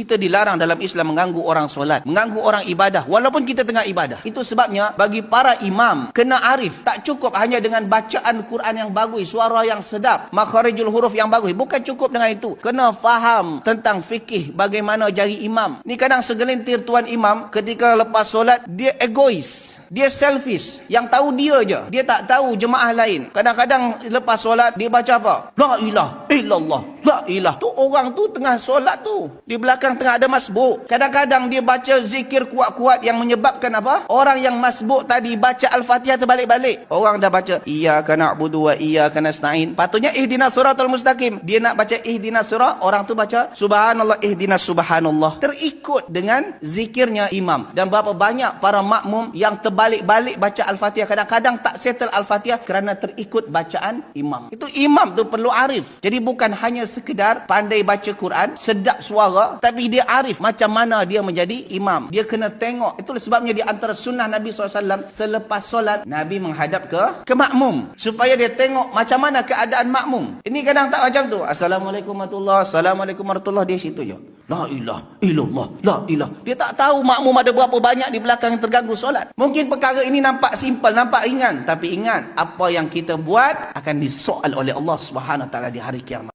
Kita dilarang dalam Islam mengganggu orang solat, mengganggu orang ibadah walaupun kita tengah ibadah. Itu sebabnya bagi para imam kena arif, tak cukup hanya dengan bacaan Quran yang bagus, suara yang sedap, makharijul huruf yang bagus. Bukan cukup dengan itu. Kena faham tentang fikih bagaimana jadi imam. Ni kadang segelintir tuan imam ketika lepas solat dia egois. Dia selfish. Yang tahu dia je. Dia tak tahu jemaah lain. Kadang-kadang lepas solat dia baca apa? La ilah illallah. La ilah. Tu orang tu tengah solat tu. Di belakang tengah ada masbuk. Kadang-kadang dia baca zikir kuat-kuat yang menyebabkan apa? Orang yang masbuk tadi baca Al-Fatihah terbalik-balik. Orang dah baca Iyyaka na'budu wa iyyaka nasta'in. Patutnya ihdinas siratal mustaqim. Dia nak baca ihdinas sirat, orang tu baca subhanallah ihdinas subhanallah. Terikut dengan zikirnya imam. Dan berapa banyak para makmum yang terbalik-balik baca Al-Fatihah. Kadang-kadang tak settle Al-Fatihah kerana terikut bacaan imam. Itu imam tu perlu arif. Jadi bukan hanya sekedar pandai baca Quran, sedap suara, tapi dia arif macam mana dia menjadi imam. Dia kena tengok. Itulah sebabnya di antara sunnah Nabi SAW, selepas solat, Nabi menghadap ke ke makmum. Supaya dia tengok macam mana keadaan makmum. Ini kadang tak macam tu. Assalamualaikum warahmatullahi Assalamualaikum warahmatullahi Dia situ je. La ilah illallah. La ilah. Dia tak tahu makmum ada berapa banyak di belakang yang terganggu solat. Mungkin perkara ini nampak simple, nampak ringan. Tapi ingat, apa yang kita buat akan disoal oleh Allah Taala di hari kiamat.